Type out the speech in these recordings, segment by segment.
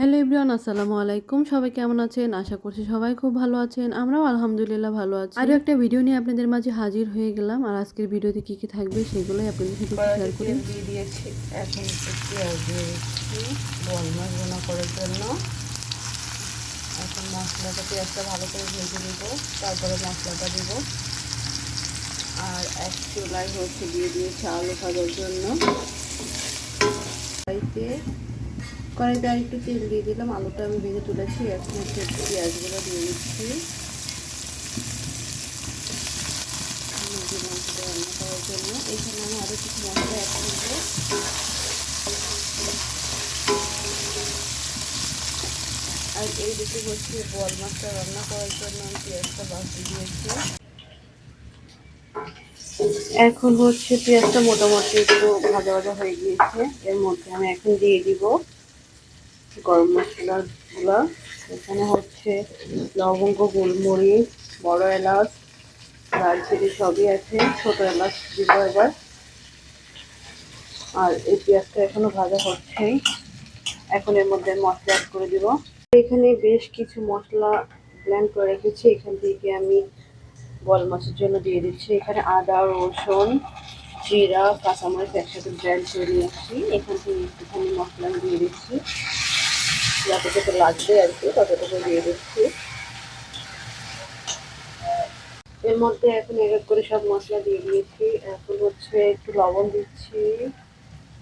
Hello everyone, আসসালামু আলাইকুম। সবাই কেমন আছেন? আশা করছি সবাই খুব ভালো আছেন। আমরাও আলহামদুলিল্লাহ ভালো আছি। আরও একটা ভিডিও নিয়ে আপনাদের মাঝে হাজির হয়ে গেলাম। আর আজকের ভিডিওতে কী কী থাকবে সেগুলোই আপনাদের সাথে শেয়ার করি। এখন পেঁয়াজ দিয়ে মাছ রান্না করার জন্য। এখন মশলাটা, পেঁয়াজটা ভালো করে ভেজে দেবো তারপরে মশলাটা দেবো। আর এক চুলাই হচ্ছে দিয়ে দিয়েছি আলু ভাজার জন্য। কড়াইতে আর একটু তেল দিয়ে দিলাম। আলুটা আমি ভেজে তুলেছি। এখন একটু পেঁয়াজগুলো দিয়ে দিচ্ছি। মাংসটা রান্না করার জন্য এখানে আমি আরও কিছু মশলা অ্যাড করব আর এই দিকে হচ্ছে বল মাছটা রান্না করার জন্য আমি পেঁয়াজটা বাঁচিয়ে দিয়েছি। এখন হচ্ছে পেঁয়াজটা মোটামুটি একটু ভাজা ভাজা হয়ে গিয়েছে। এর মধ্যে আমি এখন দিয়ে দিব গরম মশলাগুলো এখানে হচ্ছে লবঙ্গ, গোলমরিচ, বড় এলাচ, দারচিনি সবই আছে। ছোট এলাচ দিব এবার। আর এই পেঁয়াজটা এখনও ভাজা হচ্ছেই। এখন এর মধ্যে মশলা অ্যাড করে দিব। এখানে বেশ কিছু মশলা ব্ল্যান্ড করে রেখেছি। এখান থেকে আমি বল মাছের জন্য দিয়ে দিচ্ছি। এখানে আদা, রসুন, জিরা, কাঁচামরিচ একসাথে ব্ল্যান্ড করে নিয়েছি। এখান থেকে একটুখানি মশলা দিয়ে দিচ্ছি। যতটুকু লাগবে আর কি, ততটুকু দিয়ে দিচ্ছি। এর মধ্যে এখন এক এক করে সব মশলা দিয়ে দিয়েছি। এখন হচ্ছে একটু লবণ দিচ্ছি।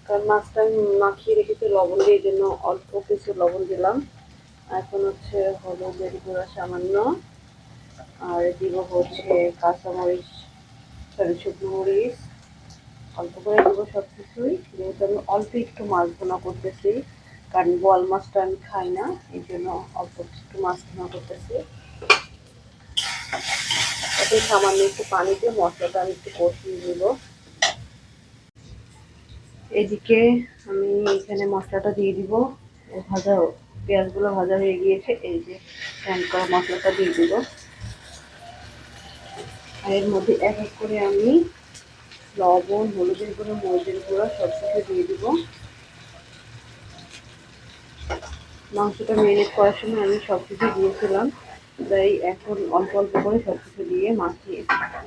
কারণ মাছটা আমি মাখিয়ে রেখেছি লবণ দিয়ে জন্য অল্প কিছু লবণ দিলাম। এখন হচ্ছে হলুদের গুঁড়া সামান্য। আর দিব হচ্ছে কাঁচামরিচ, সরি, শুকনো মরিচ। অল্প করে দেবো সব কিছুই যেহেতু আমি অল্প একটু মাছ ভোনা করতেছি কারণ বল মাছটা আমি খাই না, এই জন্য অল্প একটু মাছ ভোনা করতেছি। এতে সামান্য একটু পানি দিয়ে মশলাটা আমি একটু কষিয়ে দেব এদিকে আমি এখানে মশলাটা দিয়ে দিব। ভাজা পেঁয়াজগুলো ভাজা হয়ে গিয়েছে, এই যে স্ট্যান্ড করা মশলাটা দিয়ে দিব। আর এর মধ্যে এক এক করে আমি লবণ, হলুদের গুঁড়ো, মরিচের গুঁড়ো সব কিছু দিয়ে দিব। মাংসটা মেরিনেট করার সময় আমি সব কিছু দিয়েছিলাম তাই এখন অল্প অল্প করে সব কিছু দিয়ে মাখিয়ে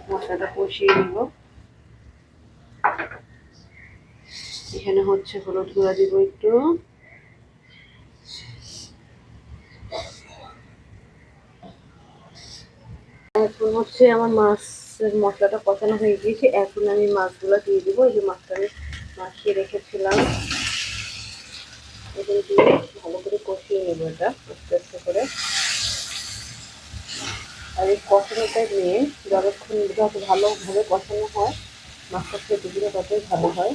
মশলাটা কষিয়ে নিব। এখানে হচ্ছে হলুদ গুঁড়া দিব একটু। এখন হচ্ছে আমার মাছের মশলাটা কষানো হয়ে গিয়েছে। এখন আমি মাছগুলো দিয়ে দিব। এই যে মাছটা আমি মাখিয়ে রেখেছিলাম। এগুলো দিয়ে ভালো করে কষিয়ে নেব এটা, আস্তে আস্তে করে। আর এই কষানোটা নিয়ে যতক্ষণ যত ভালোভাবে কষানো হয় মাছটা খেতে দিলে ততই ভালো হয়।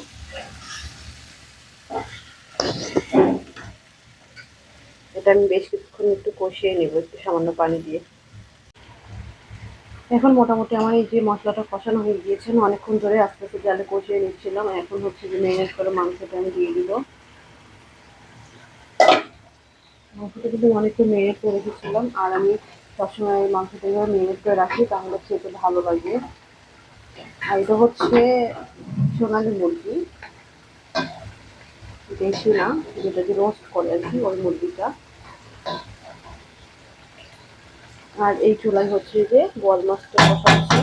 এটা আমি বেশ কিছুক্ষণ একটু কষিয়ে নেব, একটু সামান্য পানি দিয়ে। এখন মোটামুটি আমার এই যে মশলাটা কষানো হয়ে গিয়েছে অনেকক্ষণ ধরে আস্তে আস্তে জালে কষিয়ে নিচ্ছিলাম। এখন হচ্ছে যে ম্যারিনেট করে মাংসটা আমি দিয়ে দিব। মাংসটা কিন্তু অনেকটা মেরিনেট করে রেখেছিলাম, আর আমি সবসময় মাংসটা এভাবে মেরিনেট করে রাখি, তাহলে খেতে ভালো লাগে। আর এটা হচ্ছে সোনালি মুরগি। দেশি না যেটা যে রোস্ট করে আর কি, ওই মুরগিটা। আর এই চুলাই হচ্ছে যে বল মাছটা বসাচ্ছি।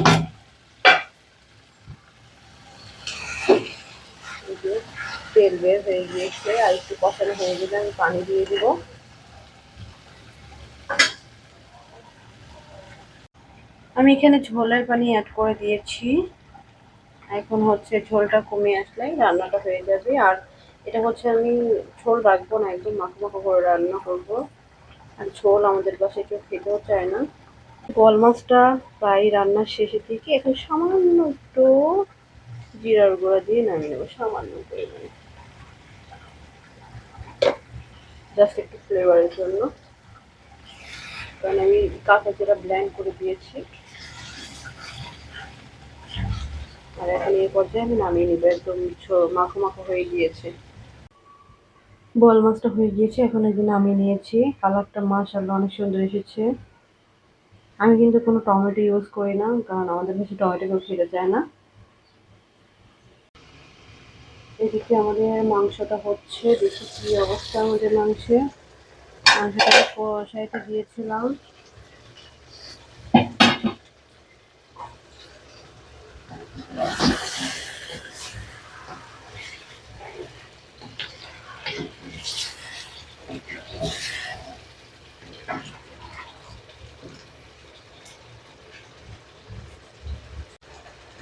তেল বের হয়ে গিয়েছে, আর একটু কষানো হয়ে গেলে আমি পানি দিয়ে দিব। আমি এখানে ঝোলের পানি অ্যাড করে দিয়েছি। এখন হচ্ছে ঝোলটা কমে আসলে রান্নাটা হয়ে যাবে। আর এটা হচ্ছে আমি ঝোল রাখব না, একদম মাখো মাখো করে রান্না করব। আর ঝোল আমাদের কাছে কেউ খেতেও চায় না। বল মাছটা প্রায় রান্নার শেষে থেকে এখন সামান্য একটু জিরার গুঁড়া দিয়ে নামিয়ে নেব, সামান্য পরিমাণে জাস্ট একটু ফ্লেভারের জন্য। কারণ আমি কাঁচা জিরা ব্ল্যান্ড করে দিয়েছি। আর এখন এই পর্যায়ে আমি নামিয়ে নিব। একদম মাখো মাখো হয়ে গিয়েছে। বল মাছটা হয়ে গিয়েছে। এখন এই নামিয়ে নিয়েছি। কালারটা মাশাআল্লাহ অনেক সুন্দর এসেছে। আমি কিন্তু কোনো টমেটো ইউজ করি না, কারণ আমাদের কাছে টমেটো কেউ খেতে চায় না। এদিকে আমাদের মাংসটা হচ্ছে। দেখি কি অবস্থা আমাদের মাংসে। মাংসটা কষাইতে দিয়েছিলাম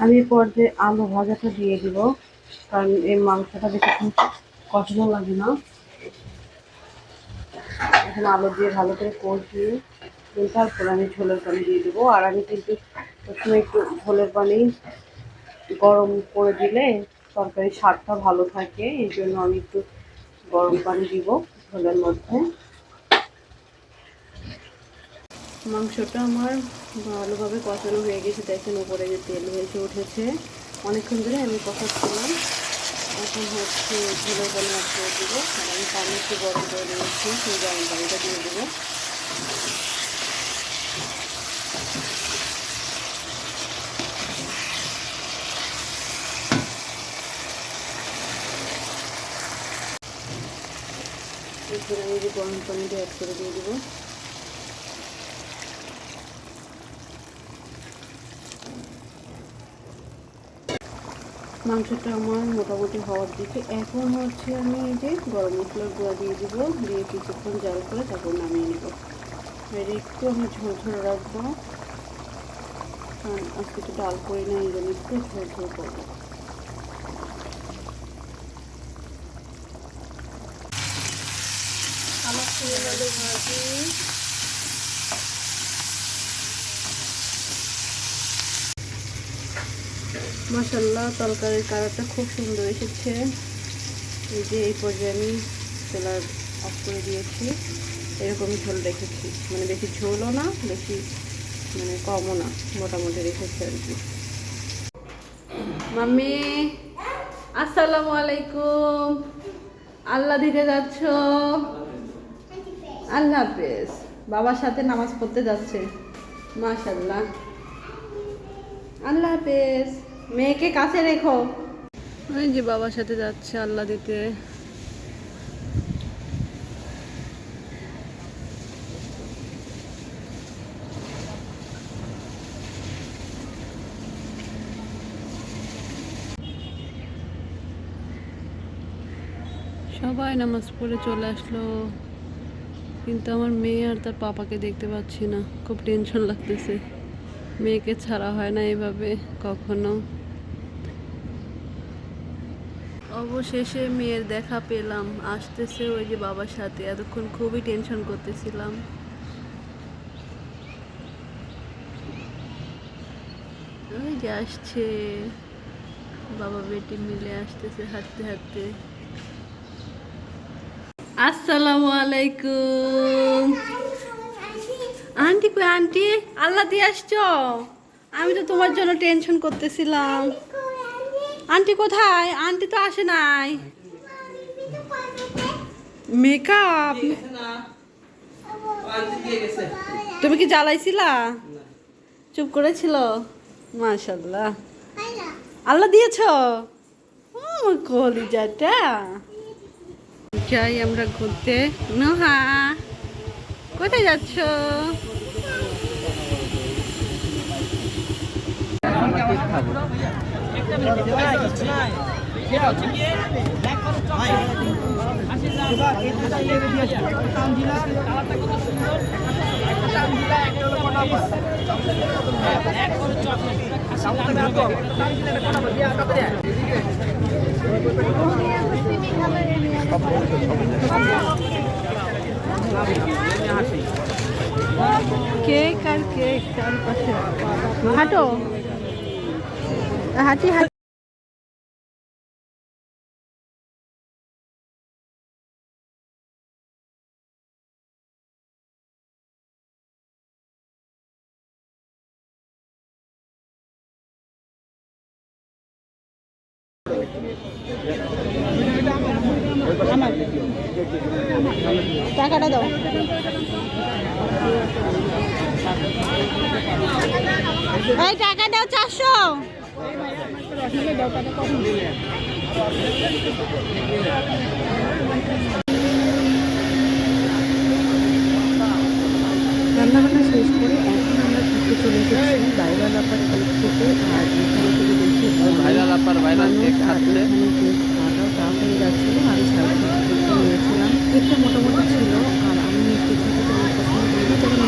আমি পর্যায়ে আলু ভাজাটা দিয়ে দিব, কারণ এই মাংসটা বেশিক্ষণ কষানো লাগে না। এখন আলু দিয়ে ভালো করে কষিয়ে তারপর আমি ঝোলের পানি দিয়ে দেবো। আর আমি কিন্তু প্রথমে একটু ঝোলের পানি গরম করে দিলে তরকারির স্বাদটা ভালো থাকে, এই জন্য আমি একটু গরম পানি দিব। ঝোলের মধ্যে। মাংসটা আমার ভালোভাবে কষানো হয়ে গেছে। দেখেন উপরে যে তেল হয়েছে, উঠেছে। অনেকক্ষণ ধরে আমি কষাচ্ছিলাম। এখন হচ্ছে ঝোলের পানি অ্যাড দেবো। আমি পানি একটু গরম করে নিয়েছি, সেই গরম পানিটা দিয়ে দেবো। এরপর আমি যে গরম পানিটা অ্যাড করে দিয়ে দেবো। মাংসটা আমার মোটামুটি হওয়ার দিকে। এখন হচ্ছে আমি এই যে গরম মশলার গুঁড়া দিয়ে দিব, দিয়ে কিছুক্ষণ জাল করে তারপর নামিয়ে নেব। এর একটু আমি ঝোল ঝোল রাখব। কারণ আজকে তো ডাল করি না, এই জন্য একটু ঝোল ঝোল করব। আমার আলু ভাজি মাসাল্লাহ তরকারির কালারটা খুব সুন্দর এসেছে। এই যে এই পর্যায়ে আমি তেলার অফ করে দিয়েছি। এরকমই ঝোল রেখেছি মানে বেশি ঝোলও না, বেশি মানে কমও না, মোটামুটি রেখেছি আর কি। মাম্মি, আসসালামু আলাইকুম। আল্লাহ দিতে যাচ্ছ? আল্লাহ হাফেজ। বাবার সাথে নামাজ পড়তে যাচ্ছে। মাশাল্লাহ আল্লাহ হাফেজ। মেয়েকে কাছে রেখো। ওই যে বাবার সাথে যাচ্ছে আল্লাহ দিতে। সবাই নামাজ পড়ে চলে আসলো। কিন্তু আমার মেয়ে আর তার পাপাকে দেখতে পাচ্ছি না। খুব টেনশন লাগতেছে। মেয়েকে ছাড়া হয় না এভাবে কখনো। অবশেষে মেয়ের দেখা পেলাম। আসতেছে ওই যে বাবার সাথে। এতক্ষণ খুবই টেনশন করতেছিলাম। ওই যে আসছে। বাবা বেটি মিলে আসতেছে হাঁটতে হাঁটতে। আসসালামু আলাইকুম। আন্টি কই, আন্টি? আল্লাহ দিয়ে আসছো? আমি তো তোমার জন্য টেনশন করতেছিলাম। আন্টি কোথায়? আন্টি তো আসে নাই। মেকআপ তুমি কি জ্বালাইছিলা? চুপ করেছিল? মাশাল্লাহ আল্লাহ দিয়েছ? কলিজাটা। যাই আমরা ঘুরতে। নোহা কোথায় যাচ্ছ? কেক আর কেক চারপাশে। হাঁটো। হাঁটি হাঁটি। টাকাটা দাও। এই টাকা দাও চারশো। রান্নাবান্না শেষ করে এখন আমরা ঘুরতে চলে এসেছি বাইরাল আপার কেক আর এখানে থেকে দেখি আপার খাচ্ছে এখানে কেক খাওয়াটাও টাফ হয়ে যাচ্ছিল আমি সারা কেকটা নিয়েছিলাম মোটামুটি ছিল, আর আমি মিষ্টি খেতে তেমন পছন্দ করি না,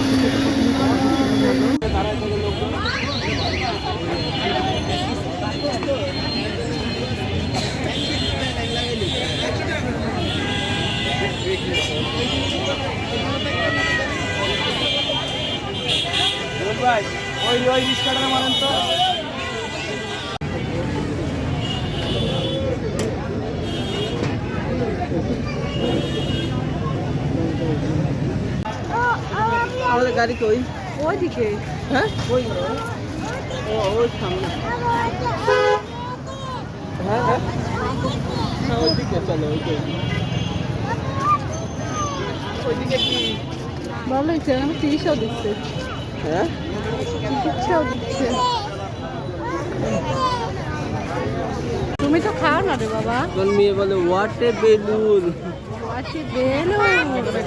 তবে মিষ্টি ওই ওই রিক্সাটা মারেন তো আমাদের গাড়ি কই? ওইদিকে। হ্যাঁ? ওই ও ওই সামনে। হ্যাঁ হ্যাঁ। হ্যাঁ ওইদিকে চলো ওইদিকে। ওইদিকে কি? ভালো হয়েছে আমি চিকিৎসাও দিচ্ছে। হ্যাঁ? চিকিৎসাও দিচ্ছে। তুমি তো খাও না রে বাবা। কোন মেয়ে বলে হোয়াট এ বেলুন আসি বেলুন এটা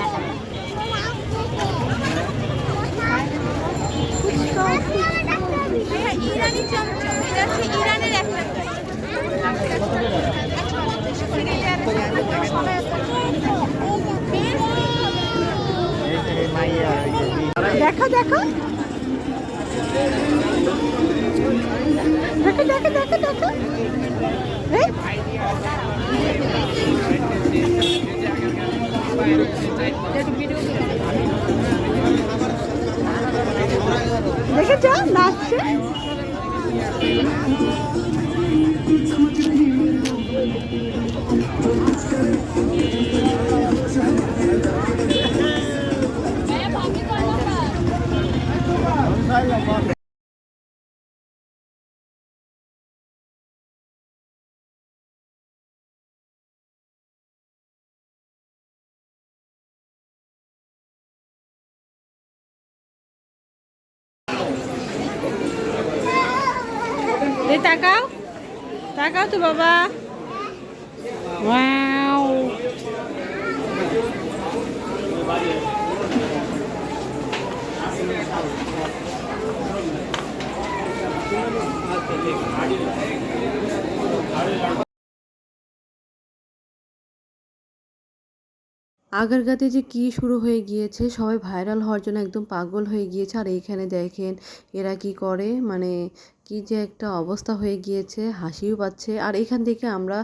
ইরানি চমচম দেখো। দেখো দেখো দেখো দেখো। দেখো দেখেছ? নাচছে? Thank you. এই তাকাও। তাকাও তো বাবা। ওয়াও। যে কি শুরু হয়ে গিয়েছে, সবাই ভাইরাল হওয়ার জন্য একদম পাগল হয়ে গিয়েছে। আর এইখানে দেখেন এরা কি করে মানে কি যে একটা অবস্থা হয়ে গিয়েছে হাসিও পাচ্ছে। আর এখান থেকে আমরা